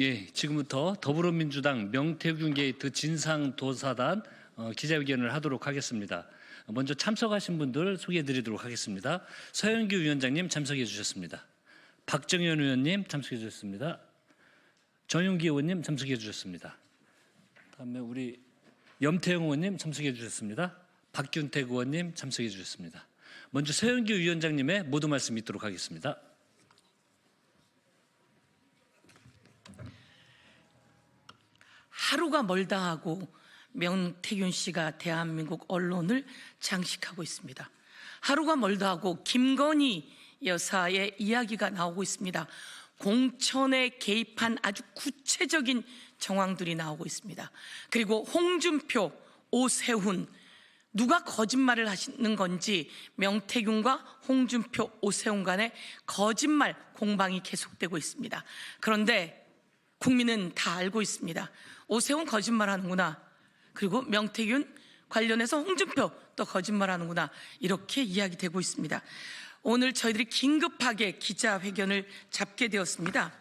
예, 지금부터 더불어민주당 명태균 게이트 진상도사단 어, 기자회견을 하도록 하겠습니다. 먼저 참석하신 분들 소개해드리도록 하겠습니다. 서영규 위원장님 참석해 주셨습니다. 박정현 의원님 참석해 주셨습니다. 정용기 의원님 참석해 주셨습니다. 다음에 우리 염태영 의원님 참석해 주셨습니다. 박균택 의원님 참석해 주셨습니다. 먼저 서영규 위원장님의 모두 말씀 있도록 하겠습니다. 하루가 멀다 하고 명태균 씨가 대한민국 언론을 장식하고 있습니다. 하루가 멀다 하고 김건희 여사의 이야기가 나오고 있습니다. 공천에 개입한 아주 구체적인 정황들이 나오고 있습니다. 그리고 홍준표, 오세훈 누가 거짓말을 하시는 건지 명태균과 홍준표, 오세훈 간의 거짓말 공방이 계속되고 있습니다. 그런데 국민은 다 알고 있습니다. 오세훈 거짓말하는구나. 그리고 명태균 관련해서 홍준표 또 거짓말하는구나. 이렇게 이야기되고 있습니다. 오늘 저희들이 긴급하게 기자회견을 잡게 되었습니다.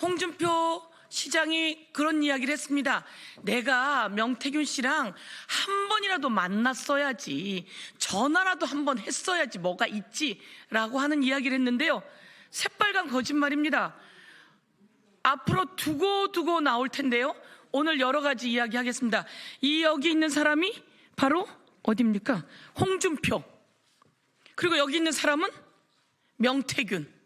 홍준표 시장이 그런 이야기를 했습니다. 내가 명태균 씨랑 한 번이라도 만났어야지. 전화라도 한 번 했어야지. 뭐가 있지라고 하는 이야기를 했는데요. 새빨간 거짓말입니다. 앞으로 두고 두고 나올 텐데요. 오늘 여러 가지 이야기 하겠습니다. 이 여기 있는 사람이 바로 어디입니까? 홍준표. 그리고 여기 있는 사람은 명태균.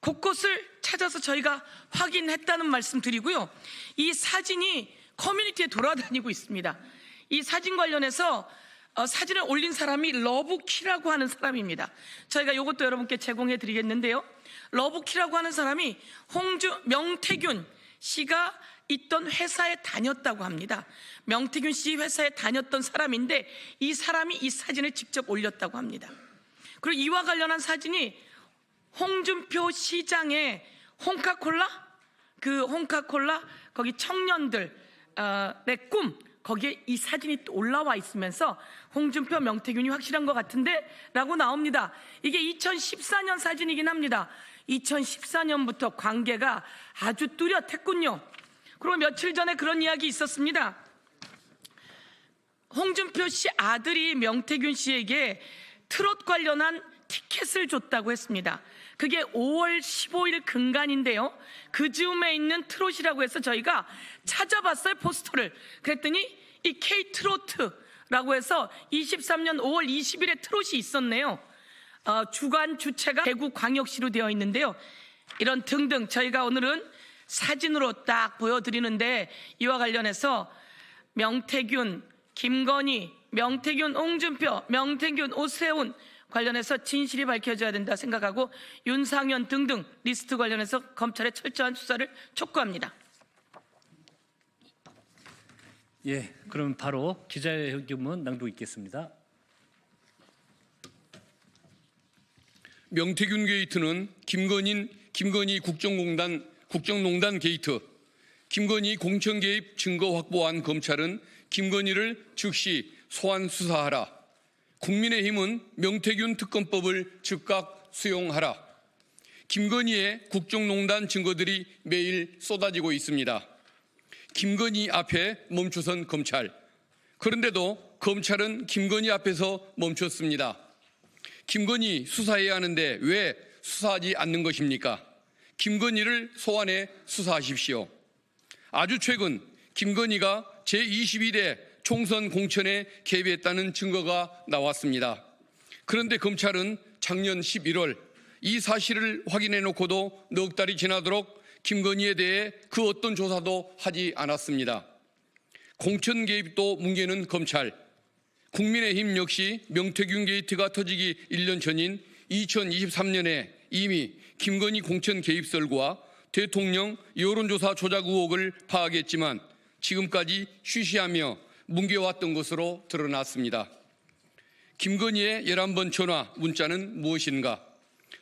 곳곳을 찾아서 저희가 확인했다는 말씀 드리고요. 이 사진이 커뮤니티에 돌아다니고 있습니다. 이 사진 관련해서 어, 사진을 올린 사람이 러브키라고 하는 사람입니다. 저희가 이것도 여러분께 제공해 드리겠는데요. 러브키라고 하는 사람이 홍주 명태균 씨가 있던 회사에 다녔다고 합니다. 명태균 씨 회사에 다녔던 사람인데 이 사람이 이 사진을 직접 올렸다고 합니다. 그리고 이와 관련한 사진이 홍준표 시장의 홍카콜라 그 홍카콜라 거기 청년들 어, 내꿈 거기에 이 사진이 또 올라와 있으면서 홍준표 명태균이 확실한 것 같은데 라고 나옵니다. 이게 2014년 사진이긴 합니다. 2014년부터 관계가 아주 뚜렷했군요. 그리고 며칠 전에 그런 이야기 있었습니다. 홍준표 씨 아들이 명태균 씨에게 트롯 관련한 티켓을 줬다고 했습니다. 그게 5월 15일 근간인데요. 그 즈음에 있는 트롯이라고 해서 저희가 찾아봤어요, 포스터를. 그랬더니 이 K 트로트라고 해서 23년 5월 20일에 트롯이 있었네요. 어, 주간 주체가 대구 광역시로 되어 있는데요. 이런 등등 저희가 오늘은 사진으로 딱 보여드리는데 이와 관련해서 명태균, 김건희, 명태균, 홍준표, 명태균, 오세훈 관련해서 진실이 밝혀져야 된다 생각하고 윤상현 등등 리스트 관련해서 검찰의 철저한 수사를 촉구합니다. 예, 그럼 바로 기자회견문 낭독 있겠습니다. 명태균 게이트는 김건희 김건희 국정농단 국정농단 게이트 김건희 공천 개입 증거 확보한 검찰은 김건희를 즉시 소환 수사하라. 국민의힘은 명태균 특검법을 즉각 수용하라. 김건희의 국정농단 증거들이 매일 쏟아지고 있습니다. 김건희 앞에 멈춰선 검찰. 그런데도 검찰은 김건희 앞에서 멈췄습니다. 김건희 수사해야 하는데 왜 수사하지 않는 것입니까? 김건희를 소환해 수사하십시오. 아주 최근 김건희가 제21대 총선 공천에 개입했다는 증거가 나왔습니다. 그런데 검찰은 작년 11월 이 사실을 확인해 놓고도 넉 달이 지나도록 김건희에 대해 그 어떤 조사도 하지 않았습니다. 공천 개입도 뭉개는 검찰. 국민의힘 역시 명태균 게이트가 터지기 1년 전인 2023년에 이미 김건희 공천 개입설과 대통령 여론조사 조작 의혹을 파악했지만 지금까지 쉬쉬하며 뭉개왔던 것으로 드러났습니다. 김건희의 11번 전화, 문자는 무엇인가?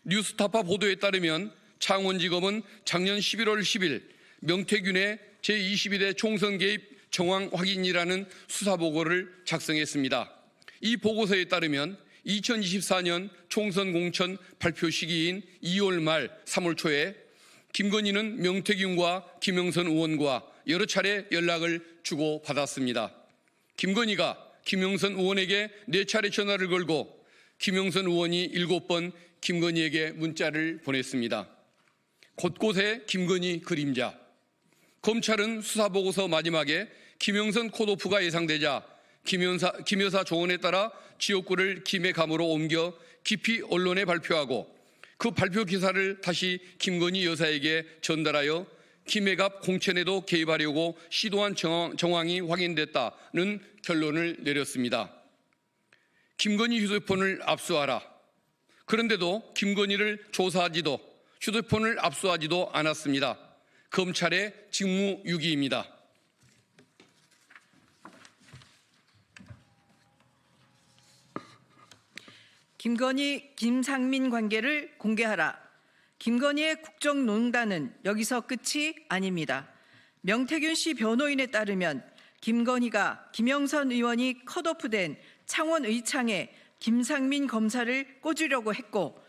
뉴스타파 보도에 따르면 창원지검은 작년 11월 10일 명태균의 제22대 총선 개입 정황 확인이라는 수사 보고를 작성했습니다. 이 보고서에 따르면 2024년 총선 공천 발표 시기인 2월 말 3월 초에 김건희는 명태균과 김영선 의원과 여러 차례 연락을 주고 받았습니다. 김건희가 김영선 의원에게 네 차례 전화를 걸고 김영선 의원이 일곱 번 김건희에게 문자를 보냈습니다. 곳곳에 김건희 그림자. 검찰은 수사보고서 마지막에 김영선 컷오프가 예상되자 김여사, 김여사 조언에 따라 지역구를 김해 감으로 옮겨 깊이 언론에 발표하고 그 발표 기사를 다시 김건희 여사에게 전달하여 김해갑 공천에도 개입하려고 시도한 정황, 정황 이 확인됐다는 결론을 내렸습니다. 김건희 휴대폰을 압수하라. 그런데도 김건희를 조사하지도 휴대폰을 압수하지도 않았습니다. 검찰의 직무유기입니다. 김건희, 김상민 관계를 공개하라. 김건희의 국정농단은 여기서 끝이 아닙니다. 명태균 씨 변호인에 따르면 김건희가 김영선 의원이 컷오프된 창원 의창에 김상민 검사를 꽂으려고 했고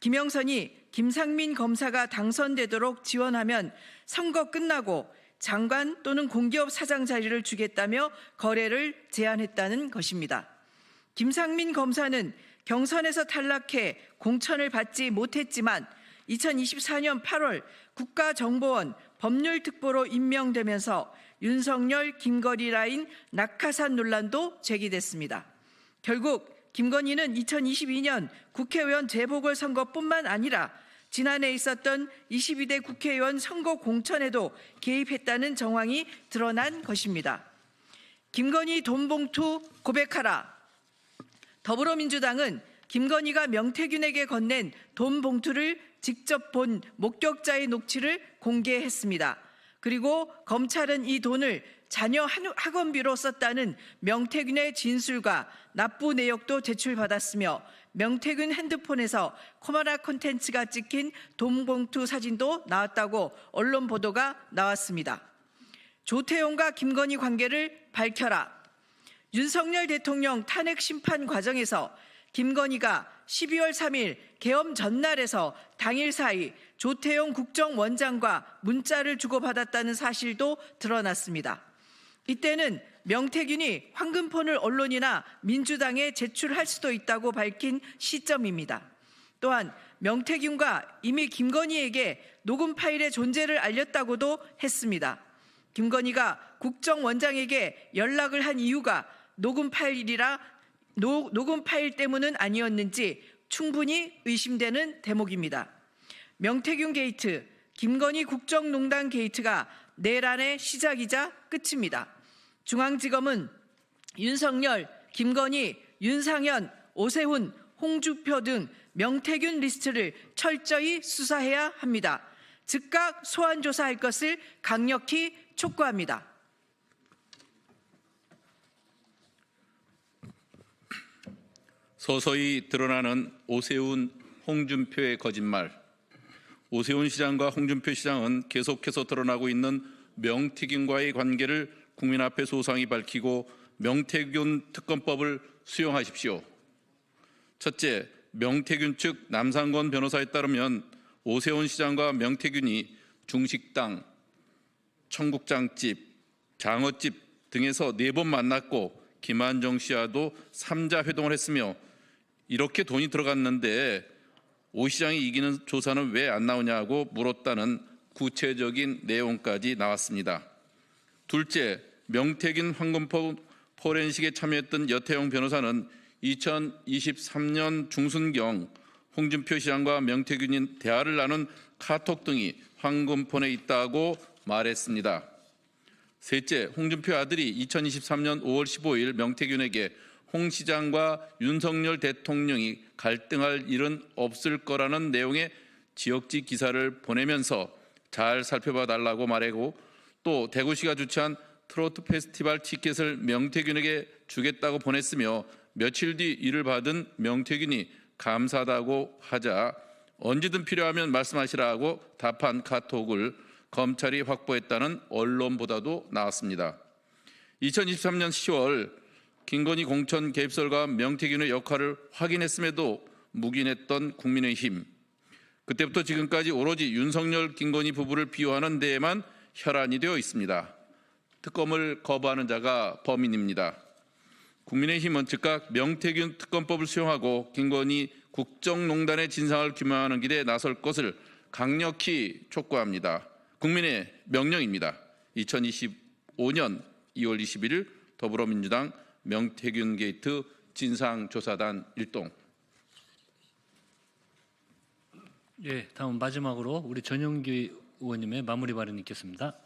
김영선이 김상민 검사가 당선되도록 지원하면 선거 끝나고 장관 또는 공기업 사장 자리를 주겠다며 거래를 제안했다는 것입니다. 김상민 검사는 경선에서 탈락해 공천을 받지 못했지만 2024년 8월 국가정보원 법률특보로 임명되면서 윤석열 김건희 라인 낙하산 논란도 제기됐습니다. 결국 김건희는 2022년 국회의원 재보궐선거뿐만 아니라 지난해 있었던 22대 국회의원 선거 공천에도 개입했다는 정황이 드러난 것입니다. 김건희 돈봉투 고백하라. 더불어민주당은 김건희가 명태균에게 건넨 돈 봉투를 직접 본 목격자의 녹취를 공개했습니다. 그리고 검찰은 이 돈을 자녀 학원비로 썼다는 명태균의 진술과 납부 내역도 제출받았으며 명태균 핸드폰에서 코마라 콘텐츠가 찍힌 돈 봉투 사진도 나왔다고 언론 보도가 나왔습니다. 조태용과 김건희 관계를 밝혀라. 윤석열 대통령 탄핵 심판 과정에서 김건희가 12월 3일 개엄 전날에서 당일 사이 조태용 국정원장과 문자를 주고받았다는 사실도 드러났습니다. 이때는 명태균이 황금폰을 언론이나 민주당에 제출할 수도 있다고 밝힌 시점입니다. 또한 명태균과 이미 김건희에게 녹음 파일의 존재를 알렸다고도 했습니다. 김건희가 국정원장에게 연락을 한 이유가 녹음 파일이라 노, 녹음 파일 때문은 아니었는지 충분히 의심되는 대목입니다. 명태균 게이트, 김건희 국정농단 게이트가 내란의 시작이자 끝입니다. 중앙지검은 윤석열, 김건희, 윤상현, 오세훈, 홍주표 등 명태균 리스트를 철저히 수사해야 합니다. 즉각 소환 조사할 것을 강력히 촉구합니다. 서서히 드러나는 오세훈, 홍준표의 거짓말. 오세훈 시장과 홍준표 시장은 계속해서 드러나고 있는 명태균과의 관계를 국민 앞에 소상히 밝히고 명태균 특검법을 수용하십시오. 첫째, 명태균 측 남상권 변호사에 따르면 오세훈 시장과 명태균이 중식당, 청국장집, 장어집 등에서 네 번 만났고 김한정 씨와도 삼자 회동을 했으며 이렇게 돈이 들어갔는데 오 시장이 이기는 조사는 왜 안 나오냐고 물었다는 구체적인 내용까지 나왔습니다. 둘째, 명태균 황금포 포렌식에 참여했던 여태영 변호사는 2023년 중순경 홍준표 시장과 명태균이 대화를 나눈 카톡 등이 황금폰에 있다고 말했습니다. 셋째, 홍준표 아들이 2023년 5월 15일 명태균에게 홍 시장과 윤석열 대통령이 갈등할 일은 없을 거라는 내용의 지역지 기사를 보내면서 잘 살펴봐 달라고 말하고 또 대구시가 주최한 트로트 페스티벌 티켓을 명태균에게 주겠다고 보냈으며 며칠 뒤 이를 받은 명태균이 감사하다고 하자 언제든 필요하면 말씀하시라고 답한 카톡을 검찰이 확보했다는 언론보다도 나왔습니다. 2023년 10월 김건희 공천 개입설과 명태균의 역할을 확인했음에도 묵인했던 국민의힘 그때부터 지금까지 오로지 윤석열 김건희 부부를 비호하는 데에만 혈안이 되어 있습니다. 특검을 거부하는 자가 범인입니다. 국민의힘은 즉각 명태균 특검법을 수용하고 김건희 국정농단의 진상을 규명하는 길에 나설 것을 강력히 촉구합니다. 국민의 명령입니다. 2025년 2월 21일 더불어민주당 명태균 게이트 진상조사단 일동 예, 다음 마지막으로 우리 전용기 의원님의 마무리 발언 있겠습니다.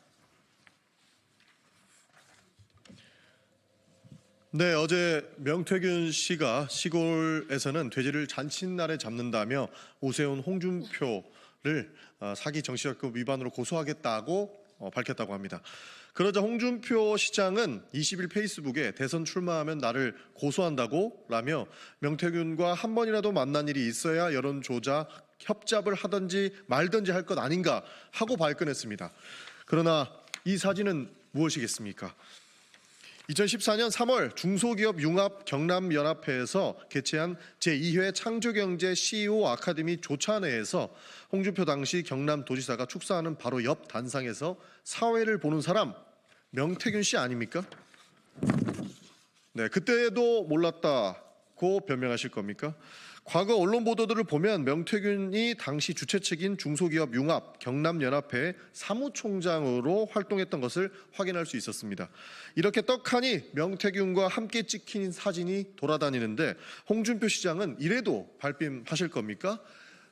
네, 어제 명태균 씨가 시골에서는 돼지를 잔칫날에 잡는다며 오세훈 홍준표를 어, 사기 정치자금 위반으로 고소하겠다고 어, 밝혔다고 합니다. 그러자 홍준표 시장은 20일 페이스북에 대선 출마하면 나를 고소한다고 라며 명태균과 한 번이라도 만난 일이 있어야 여론 조작 협잡을 하든지 말든지 할 것 아닌가 하고 발끈했습니다. 그러나 이 사진은 무엇이겠습니까? 2014년 3월 중소기업 융합 경남연합회에서 개최한 제2회 창조경제 CEO 아카데미 조찬회에서 홍준표 당시 경남도지사가 축사하는 바로 옆 단상에서 사회를 보는 사람 명태균 씨 아닙니까? 네, 그때도 몰랐다고 변명하실 겁니까? 과거 언론 보도들을 보면 명태균이 당시 주최 측인 중소기업 융합 경남연합회 사무총장으로 활동했던 것을 확인할 수 있었습니다. 이렇게 떡하니 명태균과 함께 찍힌 사진이 돌아다니는데 홍준표 시장은 이래도 발뺌하실 겁니까?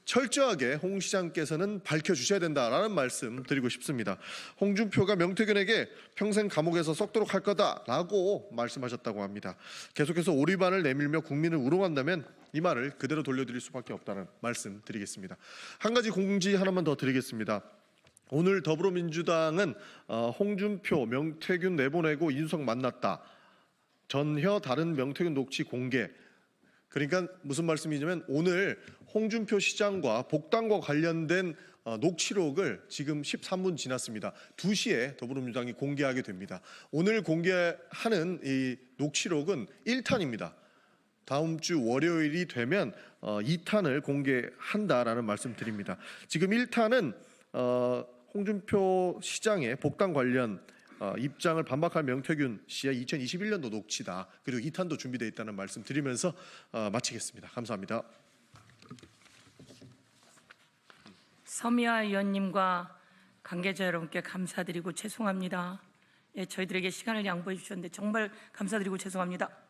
철저하게 홍 시장께서는 밝혀주셔야 된다라는 말씀 드리고 싶습니다. 홍준표가 명태균에게 평생 감옥에서 썩도록 할 거다라고 말씀하셨다고 합니다. 계속해서 오리반을 내밀며 국민을 우롱한다면 이 말을 그대로 돌려드릴 수밖에 없다는 말씀 드리겠습니다. 한 가지 공지 하나만 더 드리겠습니다. 오늘 더불어민주당은 어, 홍준표, 명태균 내보내고 이준석 만났다. 전혀 다른 명태균 녹취 공개 그러니까 무슨 말씀이냐면 오늘 홍준표 시장과 복당과 관련된 어, 녹취록을 지금 13분 지났습니다. 2시에 더불어민주당이 공개하게 됩니다. 오늘 공개하는 이 녹취록은 1탄입니다. 다음 주 월요일이 되면 어, 2탄을 공개한다라는 말씀 드립니다. 지금 1탄은 어, 홍준표 시장의 복당 관련 어, 입장을 반박할 명태균 씨의 2021년도 녹취다. 그리고 2탄도 준비되어 있다는 말씀 드리면서 어, 마치겠습니다. 감사합니다. 서미아 의원님과 관계자 여러분께 감사드리고 죄송합니다. 예, 저희들에게 시간을 양보해 주셨는데 정말 감사드리고 죄송합니다.